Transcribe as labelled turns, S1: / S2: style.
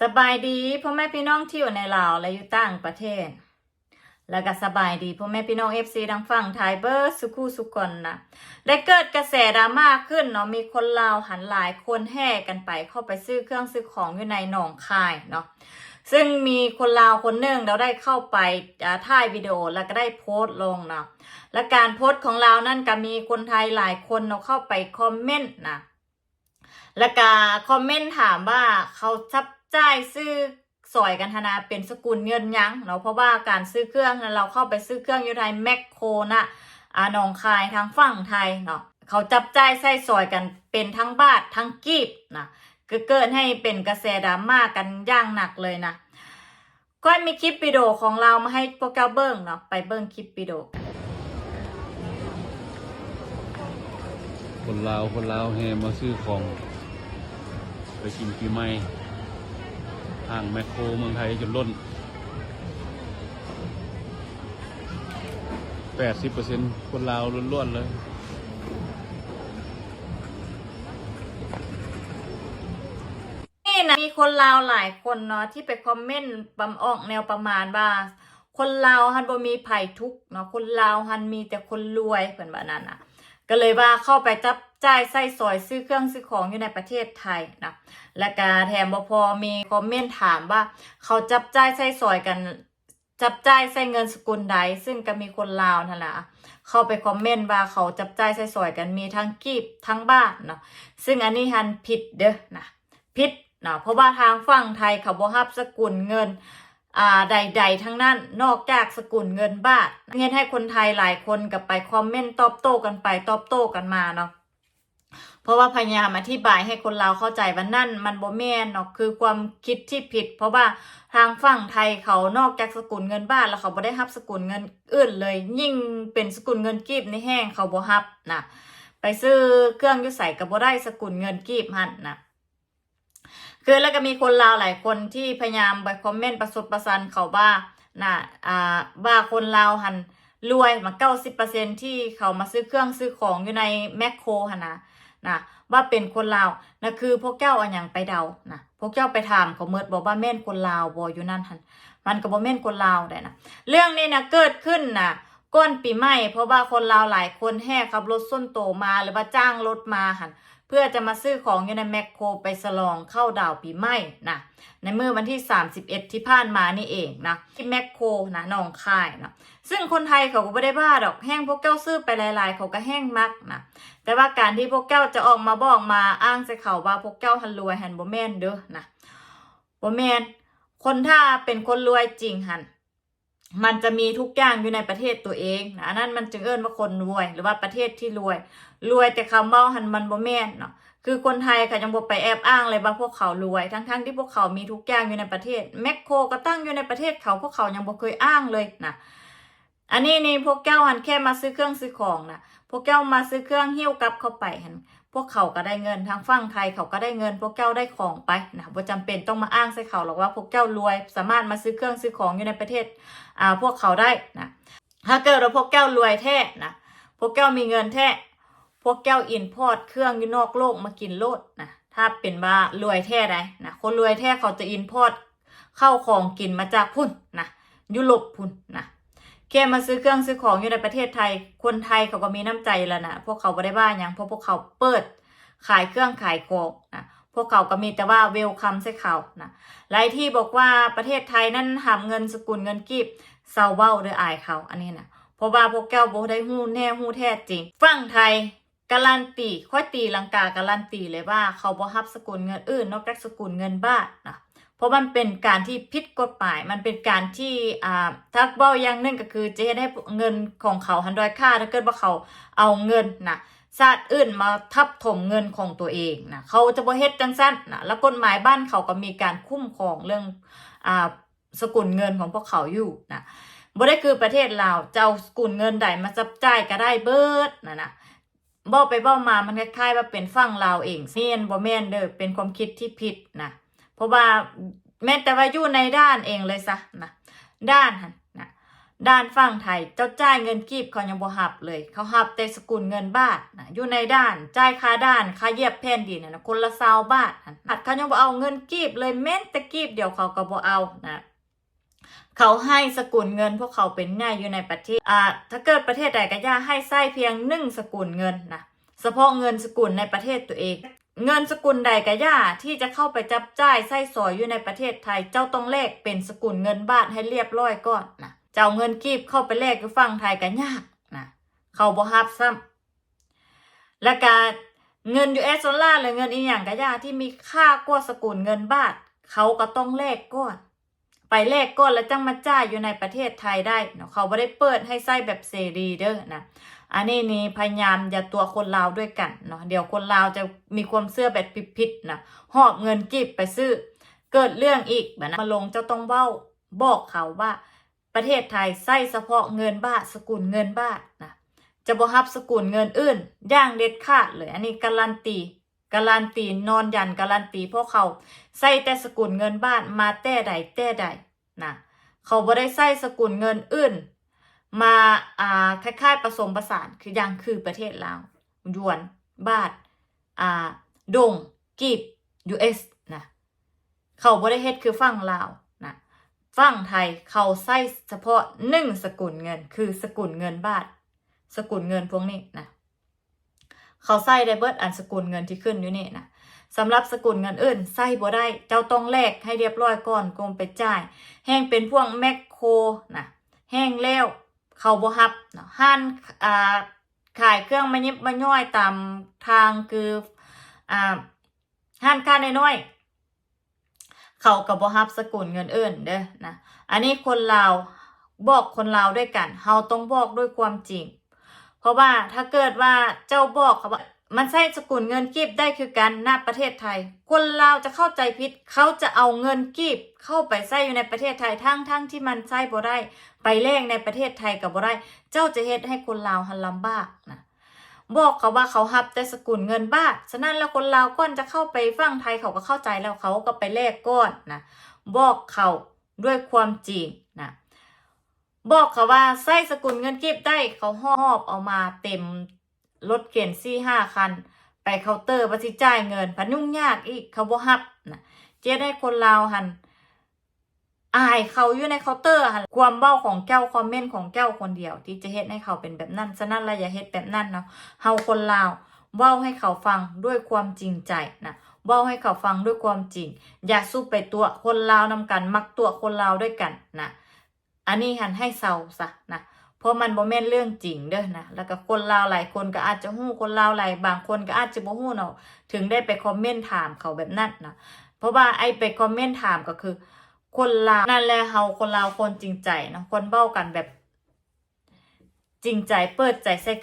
S1: สบายดีพ่อแม่พี่น้องที่อยู่ในลาวและอยู่ต่างประเทศ แล้วก็สบายดีพ่อแม่พี่น้องเอฟซีทางฝั่งไทยเบอร์สุคูสุกอนนะได้เกิดกระแสดราม่าขึ้นเนาะมีคนลาวหันหลายคนแห่กันไปเข้าไปซื้อเครื่องซื้อของอยู่ในหนองคายเนาะซึ่งมีคนลาวคนหนึ่งเราได้เข้าไปอ่าถ่ายวิดีโอแล้วก็ได้โพสต์ลงเนาะและการโพสต์ของเรานั่นก็มีคนไทยหลายคนเนาะเข้าไปคอมเมนต์นะ แล้วก็คอมเมนต์ถามว่าเขาจับจ่ายซื้อสอยกันธนาเป็นสกุลเงินยังเนาะเพราะว่าการซื้อเครื่องนั้นเราเข้าไปซื้อเครื่องอยู่ไทยแมคโครนะอาหนองคายทางฝั่งไทยเนาะเขาจับจ่ายใส่สอยกันเป็นทั้งบาททั้งกีบนะก็เกิดให้เป็นกระแสดราม่ากันย่างหนักเลยนะก็มีคลิปวิดีโอของเรามาให้พวกเจ้าเบิ้งเนาะไปเบิ้งคลิปวิดีโอ
S2: คนลาวคนลาวแห่มาซื้อของ ไปกินปีใหม่ห่างแมคโครเมืองไทยจนล้น 80%คนลาวล้วนๆเลย
S1: นี่นะมีคนลาวหลายคนเนาะที่ไปคอมเมนต์บำออกแนวประมาณว่า คนลาวฮันบ่มีภัยทุกเนาะคนลาวฮันมีแต่คนรวยเพิ่นว่านั่นน่ะ ก็เลยว่าเข้าไปจับจ่ายใส่สอยซื้อเครื่องซื้อของอยู่ในประเทศไทยนะและก็แถมบพอมีคอมเมนต์ถามว่า เขาจับจ่ายใส่สอยกันจับจ่ายใส่เงินสกุลใด ซึ่งก็มีคนลาวนั่นแหละเข้าไปคอมเมนต์ว่าเขาจับจ่ายใส่สอยกันมีทั้งกีบทั้งบ้าทเนาะซึ่งอันนี้ฮันผิดเด้อนะผิดเนาะเพราะว่าทางฝั่งไทยเขาบ่รับสกุลเงิน ใด ๆ ทั้งนั้นนอกจากสกุลเงินบาทเงินให้คนไทยหลายคนกับไปคอมเมนต์ตอบโต้กันไปตอบโต้กันมาเนาะเพราะว่าพยายามอธิบายให้คนเราเข้าใจว่านั่นมันโบ่แม่นเนาะคือความคิดที่ผิด เพราะว่าทางฝั่งไทยเขานอกจากสกุลเงินบาทแล้วเขาบ่ได้รับสกุลเงินอื่นเลย ยิ่งเป็นสกุลเงินกีบในแห้งเขาบ่รับนะไปซื้อเครื่องยุใส่กับบ่ได้สกุลเงินกีบหันนะ คือแล้วก็มีคนลาวหลายคนที่พยายามไปคอมเมนต์ประสดประสันเขาว่าน่ะอ่าว่าคนลาวหันรวยมาเก้าสิบเปอร์เซ็นที่เขามาซื้อเครื่องซื้อของอยู่ในแมคโครหันนะนะว่าเป็นคนลาวนะคือพวกเจ้าอันอย่างไปเดานะพวกเจ้าไปถามเขาเมิดบอกว่าแม่นคนลาวบออยู่นั่นหันมันก็บ่แม่นคนลาวได้นะเรื่องนี้นะเกิดขึ้นนะก้นปีใหม่เพราะว่าคนลาวหลายคนแห่ขับรถส้นโตมาหรือว่าจ้างรถมาหัน พื่อจะมาซื้อของอยู่ในแมคโครไปสลองเข้าดาวปีใหม่นะในเมื่อวันที่ 31 ที่ผ่านมานี่เองนะที่แมคโครนะนองคายนะซึ่งคนไทยเขาก็ไม่ได้บ้าดอกแห้งพวกเจ้าซื้อไปหลาย ๆ เขาก็แห้งมักนะแต่ว่าการที่พวกเจ้าจะออกมาบอกมาอ้างใส่เขาว่าพวกเจ้าหันรวยหันบ่แมนเด้อนะบ่แมนคนถ้าเป็นคนรวยจริงหัน มันจะมีทุกอย่างอยู่ในประเทศตัวเองนะอันนั้นมันจึงเอิ้นว่าคนรวย หรือว่าประเทศที่รวย รวยแต่คำเมาหันมันบ่แม่นเนาะคือคนไทยค่ะยังบ่ไปแอบอ้างเลยว่าพวกเขารวย ทั้งๆที่พวกเขามีทุกอย่างอยู่ในประเทศแมคโครก็ตั้งอยู่ในประเทศเขาพวกเขายังบ่เคยอ้างเลยนะอันนี้นี่พวกแก้วหันแค่มาซื้อเครื่องซื้อของนะพวกแก้วมาซื้อเครื่องหิ้วกลับเข้าไปหัน พวกเขาก็ได้เงินทางฝั่งไทยเขาก็ได้เงิน พวกแก้วได้ของไปนะบ่จำเป็นต้องมาอ้างใส่เขาหรอกว่าพวกแก้วรวย สามารถมาซื้อเครื่องซื้อของอยู่ในประเทศอ่าพวกเขาได้นะถ้าเกิดว่าพวกแก้วรวยแท้นะพวกแก้วมีเงินแท้พวกแก้วอินพอร์ตเครื่องอยู่นอกโลกมากินโลดนะถ้าเป็นว่ารวยแท้ใดนะคนรวยแท้เขาจะอินพอร์ตเข้าของกินมาจากพุ่นนะยุโรปพุ่นนะ แค่มาซื้อเครื่องซื้อของอยู่ในประเทศไทย คนไทยเขาก็มีน้ำใจแล้วนะพวกเขาไม่ได้บ้าหยังเพราะพวกเขาเปิดขายเครื่องขายของนะพวกเขาก็มีแต่ว่าเวลคัมใส่เขานะหลายที่บอกว่าประเทศไทยนั้นหามเงินสกุลเงินกีบเซาเบ้าหรืออายเขาอันนี้นะเพราะว่าพวกแก้วโบได้หู้แน่หู้แท้จริงฝั่งไทยการันตีค่อยตีลังกาการันตีเลยว่าเขาบ่รับสกุลเงินอื่น นอกจากสกุลเงินบาทนะ เพราะมันเป็นการที่ผิดกฎหมาย มันเป็นการที่อ่าถ้าเบ้าอย่างนึงก็คือจะเฮ็ดให้เงินของเขาหันดอยค่าถ้าเกิดว่าเขาเอาเงินนะชาติอื่นมาทับถมเงินของตัวเองนะเขาจะบ่เฮ็ดจังซั่นนะแล้วกฎหมายบ้านเขาก็มีการคุ้มครองเรื่องอ่าสกุลเงินของพวกเขาอยู่นะบ่ได้คือประเทศลาวจะเอาสกุลเงินใดมาจับจ่ายก็ได้เบิดนะนะบ้าไปบ้ามามันคล้ายๆว่าเป็นฝั่งลาวเองเมียนบ่แม่นเด้อเป็นความคิดที่ผิดนะ เพราะว่าแม้แต่ว่าอยู่ในด้านเองเลยซะนะด้านหันนะด้านฝั่งไทยเจ้าจ่ายเงินกีบเขายังบ่หับเลย เขาหับแต่สกุลเงินบาทนะอยู่ในด้านจ่ายค่าด้านค่าเยียบแผ่นดินนะนะคนละ20บาทนะอัดเขายังบ่เอาเงินกีบเลยแม้แต่กีบเดียวเขาก็บ่เอานะเขาให้สกุลเงินพวกเขาเป็นง่ายอยู่ในประเทศอ่าถ้าเกิดประเทศใดก็ย่าให้ใส่เพียงหนึ่งสกุลเงินนะเฉพาะเงินสกุลในประเทศตัวเอง เงินสกุลใดก็ย่าที่จะเข้าไปจับจ่ายใส้สอยอยู่ในประเทศไทย เจ้าต้องแลกเป็นสกุลเงินบาทให้เรียบร้อยก่อนนะเจ้าเงินกีบเข้าไปแลกอยู่ฝั่งไทยกะยากนะเขาบ่ฮับซ้ำและการเงินยูเอสดอลลาร์หรือเงินอีหยังก็ย่าที่มีค่ากว่าสกุลเงินบาท เขาก็ต้องแลกก่อน ไปแลกก่อนแล้วจังมาจ่ายอยู่ในประเทศไทยได้เนาะเขาไม่ได้เปิดให้ใส่แบบเสรีเด้อนะอันนี้นี่พยายามอย่าตัวคนลาวด้วยกันเนาะเดี๋ยวคนลาวจะมีความเชื่อแบบผิดๆนะหอบเงินกีบไปซื้อ เกิดเรื่องอีกแบบนั้นมาลงเจ้าต้องเว้าบอกเขาว่า ประเทศไทยใส่เฉพาะเงินบาทสกุลเงินบาทนะจะบ่ฮับสกุลเงินอื่น อย่างเด็ดขาดเลย อันนี้การันตี การันตีนอนยันการันตีเพราะเขาใส่แต่สกุลเงินบาทมาแต่ใดแต่ใดนะเขาบ่ได้ใส่สกุลเงินอื่น มาอ่าคล้ายๆผสมผสานคืออย่างคือประเทศลาวยวนบาทอ่าดงกีบ US นะเขาบ่ได้เฮ็ดคือฝั่งลาวนะฝั่งไทยเขาใช้เฉพาะหนึ่งสกุลเงิน คือสกุลเงินบาท สกุลเงินพวกนี้นะ เขาใส่ได้เบิดอันสกุลเงินที่ขึ้นอยู่นี่นะสำหรับสกุลเงินอื่นใส่บ่ได้เจ้าต้องแลกให้เรียบร้อยก่อนกงไปจ่าย แห้งเป็นพวกแมคโครนะแห้งแล้วเขาบ่ฮับนะห้านอ่าขายเครื่องมายิบมาย่อยตามทางคืออ่าห้านค้าน้อยๆเขาก็บ่ฮับสกุลเงินอื่นเด้อนะอันนี้คนลาวบอกคนลาวด้วยกันเฮาต้องบอกด้วยความจริง เพราะว่าถ้าเกิดว่าเจ้าบอกเขาว่ามันใช้สกุลเงินกีบได้คือกันหน้าประเทศไทย คนลาวจะเข้าใจผิดเขาจะเอาเงินกีบเข้าไปใช้อยู่ในประเทศไทยทั้งทั้งที่มันใช้บ่ได้ไปแลกในประเทศไทยกับบ่ได้เจ้าจะเฮ็ดให้คนลาวหันลำบากนะบอกเขาว่าเขาฮับแต่สกุลเงินบาทฉะนั้นแล้วคนลาวก่อนจะเข้าไปฟังไทยเขาก็เข้าใจแล้วเขาก็ไปแลกก้อนนะบอกเขาด้วยความจริงนะ บอกเขาว่าใส่สกุลเงินกีบได้เขาหอบเอามาเต็มรถเข็นซี่ห้าคัน ไปเคาน์เตอร์บัสิจ่ายเงินพนุ่งยากอีกเขาบ่ฮับนะเจ๊ได้คนลาวหันอายเขาอยู่ในเคาน์เตอร์หันความเบ้าของแก้วคอมเมนต์ของแก้วคนเดียว ที่จะเฮ็ดให้เขาเป็นแบบนั้นฉะนั้นเราอย่าเฮ็ดแบบนั้นเนาะเฮาคนลาวเว้าให้เขาฟังด้วยความจริงใจนะเว้าให้เขาฟังด้วยความจริง อย่าสู้ไปตัวคนลาวนำกัน มักตัวคนลาวด้วยกันนะ อันนี้หันให้เศร้าซะนะเพราะมันบ่แม่นเรื่องจริงเด้อนะแล้วก็คนลาวหลายคนก็อาจจะหู้คนลาวหลายบางคนก็อาจจะบ่หู้เนาะถึงได้ไปคอมเมนต์ถามเขาแบบนั้นนะเพราะว่าไอ้ไปคอมเมนต์ถามก็คือ คนลาวนั่นแหละเฮาคนลาวคนจริงใจเนาะคนเบ้ากันแบบจริงใจเปิดใจใส่กัน